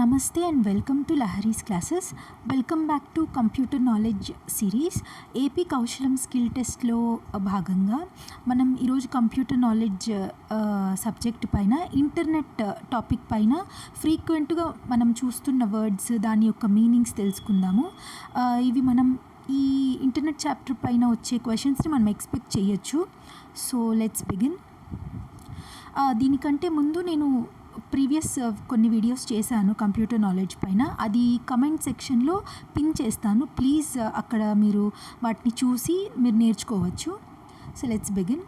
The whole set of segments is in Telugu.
నమస్తే and welcome to Lahari's classes. Welcome back to computer knowledge series. AP Kaushalam skill టెస్ట్లో భాగంగా మనం ఈరోజు కంప్యూటర్ నాలెడ్జ్ సబ్జెక్ట్ పైన ఇంటర్నెట్ టాపిక్ పైన ఫ్రీక్వెంట్గా మనం చూస్తున్న వర్డ్స్ దాని యొక్క మీనింగ్స్ తెలుసుకుందాము. ఇవి మనం ఈ ఇంటర్నెట్ చాప్టర్ పైన వచ్చే క్వశ్చన్స్ని మనం ఎక్స్పెక్ట్ చేయొచ్చు. So let's begin. దీనికంటే ముందు నేను ప్రీవియస్ uh, కొన్ని వీడియోస్ చేశాను కంప్యూటర్ నాలెడ్జ్ పైన. అది కమెంట్ సెక్షన్లో పిన్ చేస్తాను. ప్లీజ్ uh, అక్కడ మీరు వాటిని చూసి మీరు నేర్చుకోవచ్చు. So let's begin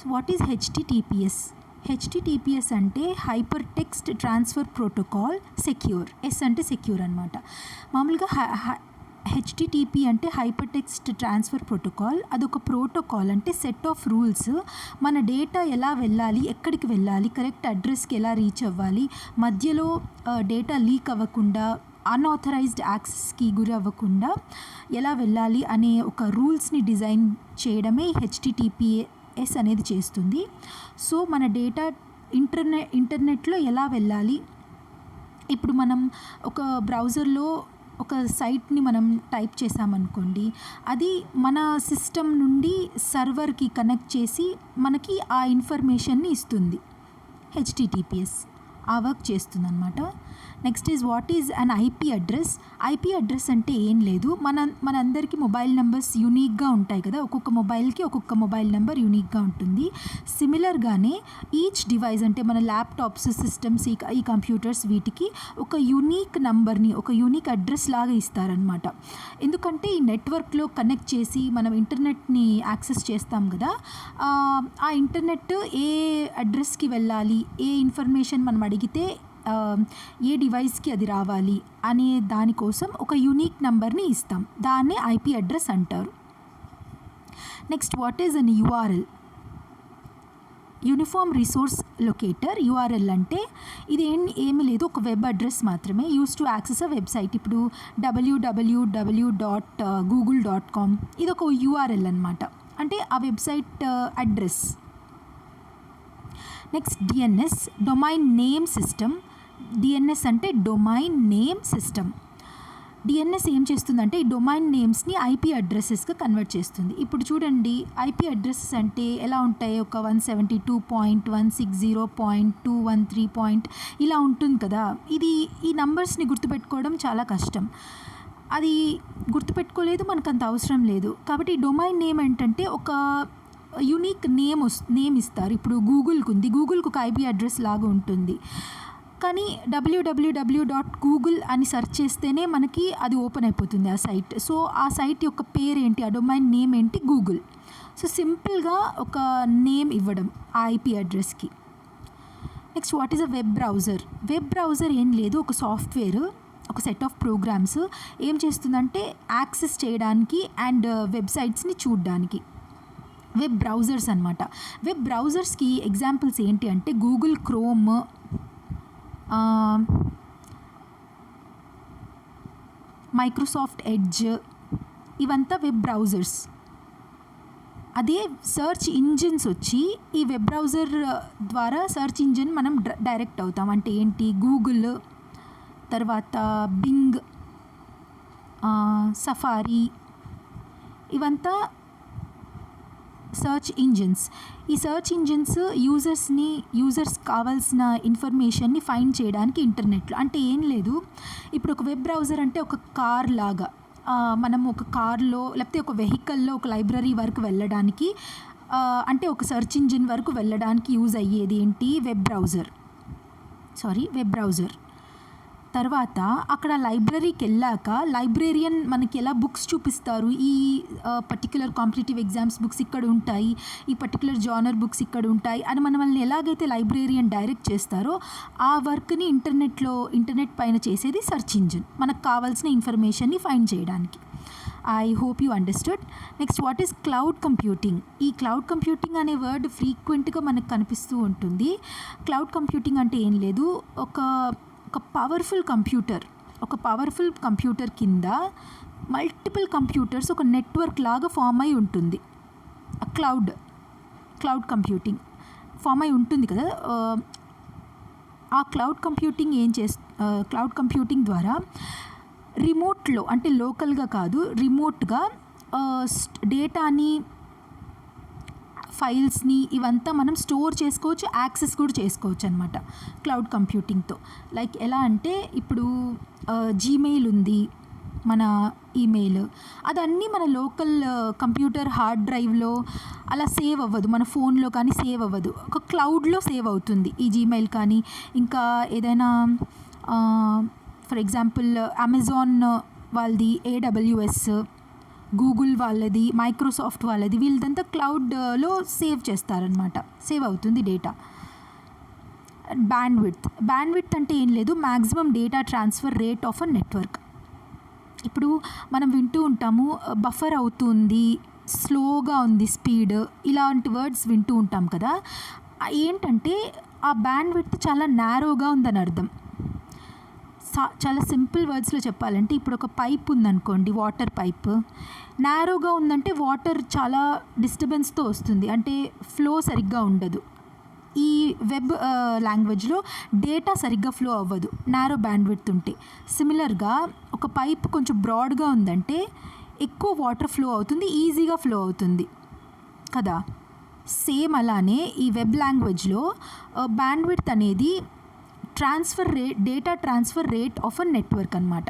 so what is HTTPS HTTPS అంటే hyper text transfer protocol secure S అంటే సెక్యూర్ అనమాట మామూలుగా హెచ్టిటిపి అంటే హైపర్ టెక్స్ట్ ట్రాన్స్ఫర్ ప్రోటోకాల్. అదొక ప్రోటోకాల్ అంటే సెట్ ఆఫ్ రూల్స్. మన డేటా ఎలా వెళ్ళాలి ఎక్కడికి వెళ్ళాలి కరెక్ట్ అడ్రస్కి ఎలా రీచ్ అవ్వాలి మధ్యలో డేటా లీక్ అవ్వకుండా అన్ఆథరైజ్డ్ యాక్సెస్కి గురి అవ్వకుండా ఎలా వెళ్ళాలి అనే ఒక రూల్స్ని డిజైన్ చేయడమే హెచ్టిటిపిఎస్ అనేది చేస్తుంది. సో మన డేటా ఇంటర్నెట్ ఇంటర్నెట్లో ఎలా వెళ్ళాలి? ఇప్పుడు మనం ఒక బ్రౌజర్లో ఒక సైట్ని మనం టైప్ చేసామనుకోండి అది మన సిస్టమ్ నుండి సర్వర్కి కనెక్ట్ చేసి మనకి ఆ ఇన్ఫర్మేషన్ని ఇస్తుంది. హెచ్టిటిపిఎస్ ఆ వర్క్ చేస్తుంది అనమాట next is what is an IP address? IP address అంటే ఏం లేదు. మన మనందరికీ మొబైల్ నెంబర్స్ యూనిక్గా ఉంటాయి కదా. ఒక్కొక్క మొబైల్కి ఒక్కొక్క మొబైల్ నెంబర్ యూనిక్గా ఉంటుంది. సిమిలర్గానే ఈచ్ డివైస్ అంటే మన ల్యాప్టాప్స్ సిస్టమ్స్ ఈ ఈ కంప్యూటర్స్ వీటికి ఒక యూనిక్ నంబర్ని ఒక యూనిక్ అడ్రస్ లాగా ఇస్తారనమాట ఎందుకంటే ఈ నెట్వర్క్లో కనెక్ట్ చేసి మనం ఇంటర్నెట్ని యాక్సెస్ చేస్తాం కదా ఆ, ఇంటర్నెట్ ఏ అడ్రస్కి వెళ్ళాలి ఏ ఇన్ఫర్మేషన్ మనం అడిగితే ఏ డివైస్కి అది రావాలి అనే దానికోసం ఒక యూనిక్ నెంబర్ని ఇస్తాం. దాన్నే ఐపీ అడ్రస్ అంటారు. Next what is an URL? Uniform resource locator URL అంటే ఇది ఏం ఏమీ లేదు ఒక వెబ్ అడ్రస్ మాత్రమే use to access a website. ఇప్పుడు WWW dot Google dot com ఇది ఒక యూఆర్ఎల్ అనమాట అంటే ఆ website address. Next DNS domain name system DNS అంటే డొమైన్ నేమ్ సిస్టమ్ డిఎన్ఎస్ ఏం చేస్తుందంటే ఈ డొమైన్ నేమ్స్ని ఐపీ అడ్రస్సెస్గా కన్వర్ట్ చేస్తుంది. ఇప్పుడు చూడండి ఐపీ అడ్రస్సెస్ అంటే ఎలా ఉంటాయి? ఒక one seventy two point one six zero point two one three point ఇలా ఉంటుంది కదా. ఇది ఈ నంబర్స్ని గుర్తుపెట్టుకోవడం చాలా కష్టం. అది గుర్తుపెట్టుకోలేదు మనకు అంత అవసరం లేదు. కాబట్టి డొమైన్ నేమ్ ఏంటంటే ఒక యూనిక్ నేమ్ వస్ నేమ్ ఇస్తారు. ఇప్పుడు గూగుల్కి ఉంది. గూగుల్కి ఒక ఐపీ అడ్రస్ లాగా ఉంటుంది. కానీ డబ్ల్యూడబ్ల్యూడబ్ల్యూ డాట్ గూగుల్ అని సెర్చ్ చేస్తేనే మనకి అది ఓపెన్ అయిపోతుంది ఆ సైట్ సో ఆ సైట్ యొక్క పేరు ఏంటి ఆ డొమైన్ నేమ్ ఏంటి? గూగుల్ సో సింపుల్గా ఒక నేమ్ ఇవ్వడం ఆ ఐపీ అడ్రస్కి next what is a web browser web browser ఏం లేదు ఒక సాఫ్ట్వేర్ ఒక సెట్ ఆఫ్ ప్రోగ్రామ్స్ ఏం చేస్తుందంటే యాక్సెస్ చేయడానికి అండ్ వెబ్సైట్స్ని చూడడానికి. వెబ్ బ్రౌజర్స్ అనమాట వెబ్ బ్రౌజర్స్కి ఎగ్జాంపుల్స్ ఏంటి అంటే Google Chrome Um, Microsoft Edge ఇవంతా వెబ్ బ్రౌజర్స్ అదే సర్చ్ ఇంజిన్స్ వచ్చి ఈ వెబ్ బ్రౌజర్ ద్వారా సర్చ్ ఇంజిన్ మనం డ- డైరెక్ట్ అవుతాం. అంటే ఏంటి? గూగుల్ తర్వాత బింగ్ సఫారీ ఇవంతా సర్చ్ ఇంజిన్స్ ఈ సర్చ్ ఇంజిన్స్ యూజర్స్ని యూజర్స్ కావాల్సిన ఇన్ఫర్మేషన్ని ఫైండ్ చేయడానికి ఇంటర్నెట్లో అంటే ఏం లేదు. ఇప్పుడు ఒక వెబ్ బ్రౌజర్ అంటే ఒక కార్ లాగా. మనం ఒక కార్లో లేకపోతే ఒక వెహికల్లో ఒక లైబ్రరీ వరకు వెళ్ళడానికి అంటే ఒక సర్చ్ ఇంజిన్ వరకు వెళ్ళడానికి యూజ్ అయ్యేది ఏంటి? Web browser sorry web browser తర్వాత అక్కడ లైబ్రరీకి వెళ్ళాక లైబ్రేరియన్ మనకి ఎలా బుక్స్ చూపిస్తారు? ఈ పర్టికులర్ కాంపిటేటివ్ ఎగ్జామ్స్ బుక్స్ ఇక్కడ ఉంటాయి ఈ పర్టికులర్ జానర్ బుక్స్ ఇక్కడ ఉంటాయి అని మన వాళ్ళని ఎలాగైతే లైబ్రేరియన్ డైరెక్ట్ చేస్తారో ఆ వర్క్ని ఇంటర్నెట్లో ఇంటర్నెట్ పైన చేసేది సెర్చ్ ఇంజిన్. మనకు కావాల్సిన ఇన్ఫర్మేషన్ని ఫైండ్ చేయడానికి. I hope you understood. Next what is cloud computing? ఈ క్లౌడ్ కంప్యూటింగ్ అనే వర్డ్ ఫ్రీక్వెంట్గా మనకు కనిపిస్తూ ఉంటుంది. క్లౌడ్ కంప్యూటింగ్ అంటే ఏం లేదు. ఒక ఒక పవర్ఫుల్ కంప్యూటర్ ఒక పవర్ఫుల్ కంప్యూటర్ కింద మల్టిపుల్ కంప్యూటర్స్ ఒక నెట్వర్క్ లాగా ఫామ్ అయి ఉంటుంది. క్లౌడ్ క్లౌడ్ కంప్యూటింగ్ ఫామ్ అయి ఉంటుంది కదా. ఆ క్లౌడ్ కంప్యూటింగ్ ఏం చేస్ క్లౌడ్ కంప్యూటింగ్ ద్వారా రిమోట్లో అంటే లోకల్గా కాదు రిమోట్గా డేటాని ఫైల్స్ని ఇవంతా మనం స్టోర్ చేసుకోవచ్చు యాక్సెస్ కూడా చేసుకోవచ్చు అనమాట క్లౌడ్ కంప్యూటింగ్తో. లైక్ ఎలా అంటే ఇప్పుడు జీమెయిల్ ఉంది మన ఈమెయిల్. అదన్నీ మన లోకల్ కంప్యూటర్ హార్డ్ డ్రైవ్లో అలా సేవ్ అవ్వదు. మన ఫోన్లో కానీ సేవ్ అవ్వదు. ఒక క్లౌడ్లో సేవ్ అవుతుంది ఈ జీమెయిల్ కానీ. ఇంకా ఏదైనా ఫర్ ఎగ్జాంపుల్ అమెజాన్ వాళ్ళది ఏడబ్ల్యూఎస్ గూగుల్ వాళ్ళది మైక్రోసాఫ్ట్ వాళ్ళది వీళ్ళదంతా క్లౌడ్లో సేవ్ చేస్తారనమాట సేవ్ అవుతుంది data. Bandwidth bandwidth అంటే ఏం లేదు maximum data transfer rate of a network. ఇప్పుడు మనం వింటూ ఉంటాము బఫర్ అవుతుంది స్లోగా ఉంది స్పీడ్ ఇలాంటి వర్డ్స్ వింటూ ఉంటాం కదా. ఏంటంటే ఆ బ్యాండ్ విడ్త్ చాలా నేరోగా ఉందని అర్థం చాలా సింపుల్ వర్డ్స్లో చెప్పాలంటే ఇప్పుడు ఒక పైప్ ఉందనుకోండి వాటర్ పైప్. నేరోగా ఉందంటే వాటర్ చాలా డిస్టర్బెన్స్తో వస్తుంది. అంటే ఫ్లో సరిగ్గా ఉండదు. ఈ వెబ్ లాంగ్వేజ్లో డేటా సరిగ్గా ఫ్లో అవ్వదు. నేరో బ్యాండ్విడ్త్ ఉంటే. సిమిలర్గా ఒక పైప్ కొంచెం బ్రాడ్గా ఉందంటే ఎక్కువ వాటర్ ఫ్లో అవుతుంది ఈజీగా ఫ్లో అవుతుంది. కదా? సేమ్ అలానే ఈ వెబ్ లాంగ్వేజ్లో బ్యాండ్విడ్త్ అనేది transfer rate data transfer rate of a network అనమాట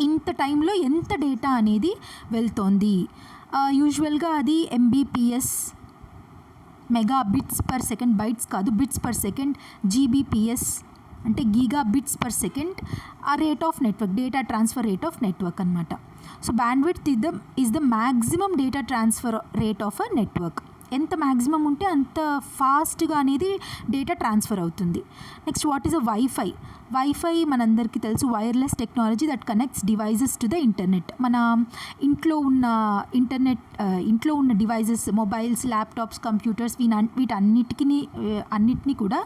ఇంత టైంలో ఎంత డేటా అనేది వెళ్తోంది? యూజువల్గా అది Mbps mega bits per second bytes కాదు బిట్స్ పర్ సెకండ్ జీబీపీఎస్ అంటే గీగా బిట్స్ పర్ సెకండ్ ఆ rate of network data transfer rate of network అనమాట so bandwidth is the is the maximum data transfer rate of a network ఎంత మ్యాక్సిమం ఉంటే అంత ఫాస్ట్గా అనేది డేటా ట్రాన్స్ఫర్ అవుతుంది. Next what is a wifi wifi మనందరికీ తెలుసు wireless technology that connects devices to the internet మన ఇంట్లో ఉన్న ఇంటర్నెట్ ఇంట్లో ఉన్న డివైజెస్ మొబైల్స్ ల్యాప్టాప్స్ కంప్యూటర్స్ వీన వీటన్నిటికీ అన్నిటినీ కూడా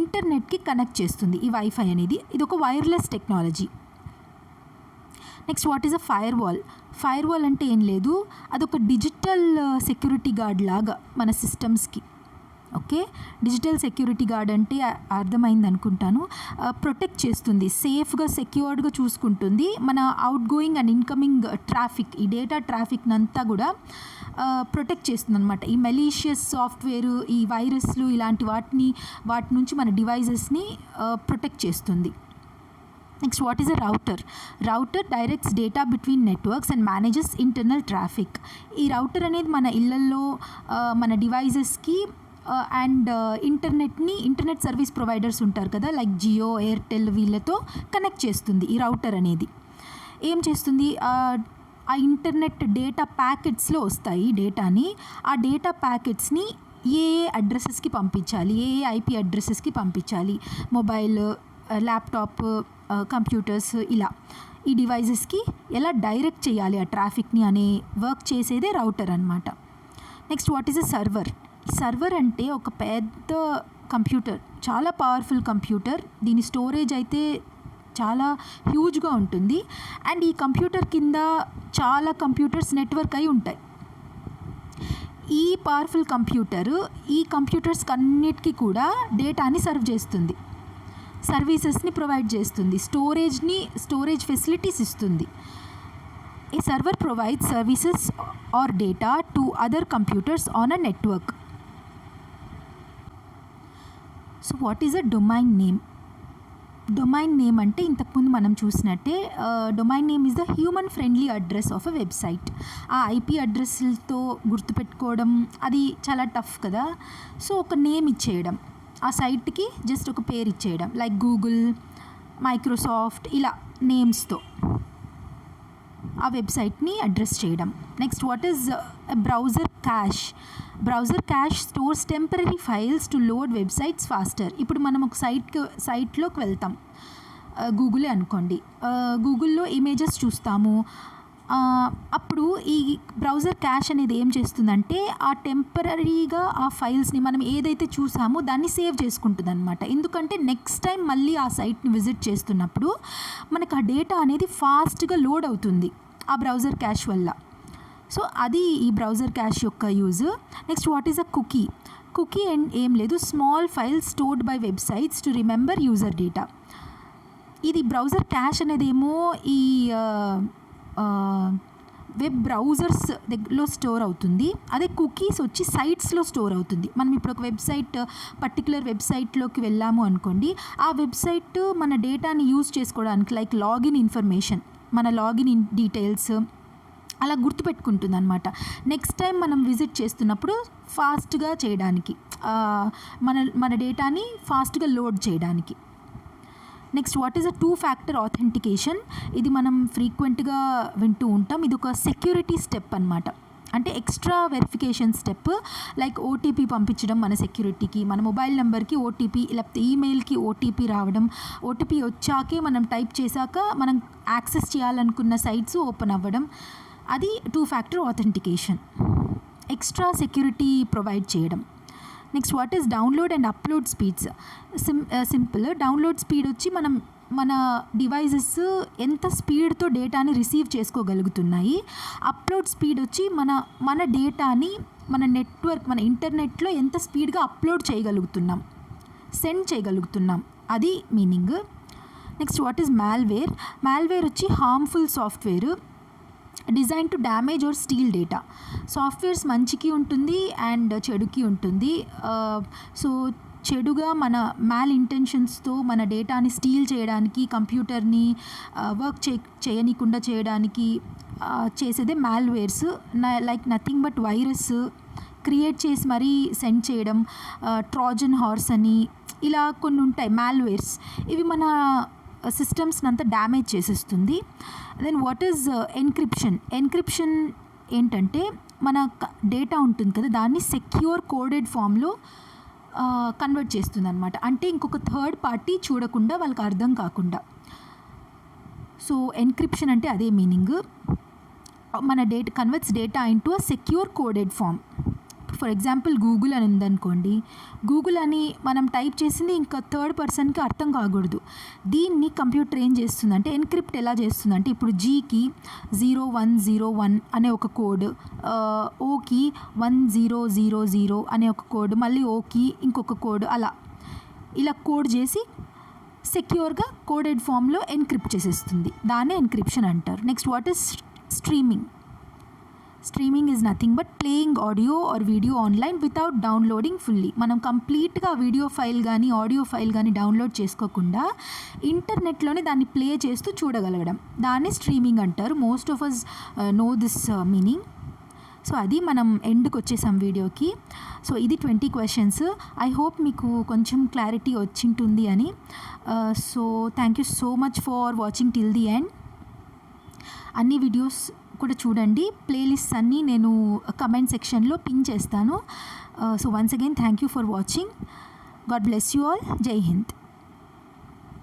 ఇంటర్నెట్కి కనెక్ట్ చేస్తుంది ఈ వైఫై అనేది. ఇది ఒక wireless technology next what is a firewall firewall అంటే ఏం లేదు. అదొక డిజిటల్ సెక్యూరిటీ గార్డ్ లాగా మన సిస్టమ్స్కి ఓకే? డిజిటల్ సెక్యూరిటీ గార్డ్ అంటే అర్థమైంది అనుకుంటాను. Uh, ప్రొటెక్ట్ చేస్తుంది. సేఫ్గా సెక్యూర్డ్గా చూసుకుంటుంది. మన outgoing and incoming traffic ఈ డేటా ట్రాఫిక్ అంతా కూడా uh, ప్రొటెక్ట్ చేస్తుంది అనమాట ఈ మెలీషియస్ సాఫ్ట్వేర్ ఈ వైరస్లు ఇలాంటి వాటిని వాటి నుంచి మన డివైజెస్ని ప్రొటెక్ట్ uh, చేస్తుంది. Next what is a router router directs data between networks and manages internal traffic ఈ రౌటర్ అనేది మన ఇళ్ళల్లో మన డివైజెస్కి అండ్ ఇంటర్నెట్ని ఇంటర్నెట్ సర్వీస్ ప్రొవైడర్స్ ఉంటారు కదా లైక్ జియో ఎయిర్టెల్ వీళ్ళతో కనెక్ట్ చేస్తుంది ఈ రౌటర్ అనేది. ఏం చేస్తుంది? ఆ, ఆ ఇంటర్నెట్ డేటా ప్యాకెట్స్లో వస్తాయి డేటాని ఆ డేటా ప్యాకెట్స్ని ఏ ఏ అడ్రసెస్కి పంపించాలి? ఏ ఏ ఐపీ అడ్రసెస్కి పంపించాలి? మొబైల్ ల్యాప్టాప్ కంప్యూటర్స్ ఇలా. ఈ డివైజెస్కి ఎలా డైరెక్ట్ చేయాలి ఆ ట్రాఫిక్ని అనే వర్క్ చేసేదే రౌటర్ అనమాట next what is a server server అంటే ఒక పెద్ద కంప్యూటర్ చాలా పవర్ఫుల్ కంప్యూటర్ దీని స్టోరేజ్ అయితే చాలా హ్యూజ్గా ఉంటుంది. అండ్ ఈ కంప్యూటర్ కింద చాలా కంప్యూటర్స్ నెట్వర్క్ అయి ఉంటాయి. ఈ పవర్ఫుల్ కంప్యూటర్ ఈ కంప్యూటర్స్ అన్నిటికీ కూడా డేటాని సర్వ్ చేస్తుంది. సర్వీసెస్ని ప్రొవైడ్ చేస్తుంది. స్టోరేజ్ని స్టోరేజ్ ఫెసిలిటీస్ ఇస్తుంది. A server provide services or data to other computers on a network. So what is a domain name? Domain name అంటే ఇంతకుముందు మనం చూసినట్టే domain name is the human friendly address of a website. ఆ ఐపీ అడ్రస్లతో గుర్తుపెట్టుకోవడం అది చాలా టఫ్ కదా. సో ఒక నేమ్ ఇచ్చేయడం. ఆ సైట్కి జస్ట్ ఒక పేరు ఇచ్చేయడం. లైక్ గూగుల్ మైక్రోసాఫ్ట్ ఇలా నేమ్స్తో ఆ వెబ్సైట్ని అడ్రస్ చేయడం. Next what is browser cache browser cache stores temporary files to load websites faster ఇప్పుడు మనం ఒక సైట్కి సైట్లోకి వెళ్తాం. Uh, గూగులే అనుకోండి. Uh, గూగుల్లో ఇమేజెస్ చూస్తాము. అప్పుడు ఈ బ్రౌజర్ క్యాష్ అనేది ఏం చేస్తుందంటే ఆ టెంపరీగా ఆ ఫైల్స్ని మనం ఏదైతే చూసామో దాన్ని సేవ్ చేసుకుంటుంది అనమాట ఎందుకంటే నెక్స్ట్ టైం మళ్ళీ ఆ సైట్ని విజిట్ చేస్తున్నప్పుడు మనకు ఆ డేటా అనేది ఫాస్ట్గా లోడ్ అవుతుంది ఆ బ్రౌజర్ క్యాష్ వల్ల. సో అది ఈ బ్రౌజర్ క్యాష్ యొక్క use. Next what is a cookie? Cookie and ఏం లేదు. Small files stored by websites to remember user data. ఇది బ్రౌజర్ క్యాష్ అనేదేమో ఈ వెబ్ బ్రౌజర్స్ దగ్గరలో స్టోర్ అవుతుంది. అదే కుకీస్ వచ్చి సైట్స్లో స్టోర్ అవుతుంది. మనం ఇప్పుడు ఒక వెబ్సైట్ పర్టికులర్ వెబ్సైట్లోకి వెళ్ళాము అనుకోండి ఆ వెబ్సైట్ మన డేటాని యూజ్ చేసుకోవడానికి లైక్ లాగిన్ ఇన్ఫర్మేషన్ మన లాగిన్ ఇన్ డీటెయిల్స్ అలా గుర్తుపెట్టుకుంటుంది అనమాట నెక్స్ట్ టైం మనం విజిట్ చేస్తున్నప్పుడు ఫాస్ట్గా చేయడానికి మన మన డేటాని ఫాస్ట్గా లోడ్ చేయడానికి. Next what is a two factor authentication ఇది మనం ఫ్రీక్వెంట్గా వింటూ ఉంటాం. ఇది ఒక సెక్యూరిటీ స్టెప్ అనమాట అంటే extra verification step like OTP పంపించడం మన సెక్యూరిటీకి మన మొబైల్ నెంబర్కి ఓటీపీ లేకపోతే ఈమెయిల్కి ఓటీపీ రావడం. ఓటీపీ వచ్చాకే మనం టైప్ చేశాక మనం యాక్సెస్ చేయాలనుకున్న సైట్స్ ఓపెన్ అవ్వడం. అది two factor authentication extra security provide చేయడం. Next what is download and upload speeds sim simple download speed వచ్చి మనం మన డివైజెస్ ఎంత స్పీడ్తో డేటాని రిసీవ్ చేసుకోగలుగుతున్నాయి? అప్లోడ్ స్పీడ్ వచ్చి మన మన డేటాని మన నెట్వర్క్ మన ఇంటర్నెట్లో ఎంత స్పీడ్గా అప్లోడ్ చేయగలుగుతున్నాం? సెండ్ చేయగలుగుతున్నాం. అది meaning next what is malware malware వచ్చి harmful software design to damage or steal data. Softwares మంచికి ఉంటుంది అండ్ చెడుకి ఉంటుంది. సో చెడుగా మన మ్యాల్ ఇంటెన్షన్స్తో మన డేటాని స్టీల్ చేయడానికి కంప్యూటర్ని వర్క్ చే చేయనీయకుండా చేయడానికి చేసేదే malwares. Like nothing but virus create చేసి మరీ సెండ్ చేయడం ట్రాజన్ హార్స్ అని ఇలా కొన్ని ఉంటాయి మాల్వేర్స్. ఇవి మన సిస్టమ్స్ని అంతా డ్యామేజ్ చేసేస్తుంది. Then what is encryption encryption ఏంటంటే మన డేటా ఉంటుంది కదా దాన్ని సెక్యూర్ కోడెడ్ ఫామ్లో కన్వర్ట్ చేస్తుంది అనమాట అంటే ఇంకొక థర్డ్ పార్టీ చూడకుండా వాళ్ళకి అర్థం కాకుండా. సో ఎన్క్రిప్షన్ అంటే అదే మీనింగ్ మన data converts data into a secure coded form for example Google అని ఉందనుకోండి గూగుల్ అని మనం టైప్ చేసింది ఇంకా థర్డ్ పర్సన్కి అర్థం కాకూడదు. దీన్ని కంప్యూటర్ ఏం చేస్తుంది అంటే ఎన్క్రిప్ట్ ఎలా చేస్తుంది అంటే ఇప్పుడు జీకి జీరో వన్ జీరో వన్ అనే ఒక కోడ్ ఓకి వన్ జీరో జీరో జీరో అనే ఒక కోడ్ మళ్ళీ ఓకి ఇంకొక కోడ్ అలా. ఇలా కోడ్ చేసి సెక్యూర్గా కోడెడ్ ఫామ్లో ఎన్క్రిప్ట్ చేసేస్తుంది. దాన్నే ఎన్క్రిప్షన్ అంటారు. Next what is streaming? Streaming is nothing but playing audio or video online without downloading fully మనం కంప్లీట్గా వీడియో ఫైల్ కానీ ఆడియో ఫైల్ కానీ డౌన్లోడ్ చేసుకోకుండా ఇంటర్నెట్లోనే దాన్ని ప్లే చేస్తూ చూడగలగడం. దాన్ని స్ట్రీమింగ్ అంటారు. Most of us know this meaning so అది మనం ఎండ్కి వచ్చేసాం వీడియోకి సో ఇది ట్వంటీ క్వశ్చన్స్ ఐ హోప్ మీకు కొంచెం క్లారిటీ వచ్చింటుంది అని. So thank you so much for watching till the end అన్ని వీడియోస్ కూడా చూడండి. ప్లేలిస్ట్ అన్నీ నేను కమెంట్ సెక్షన్లో పిన్ చేస్తాను. So once again thank you for watching God bless you all Jai Hind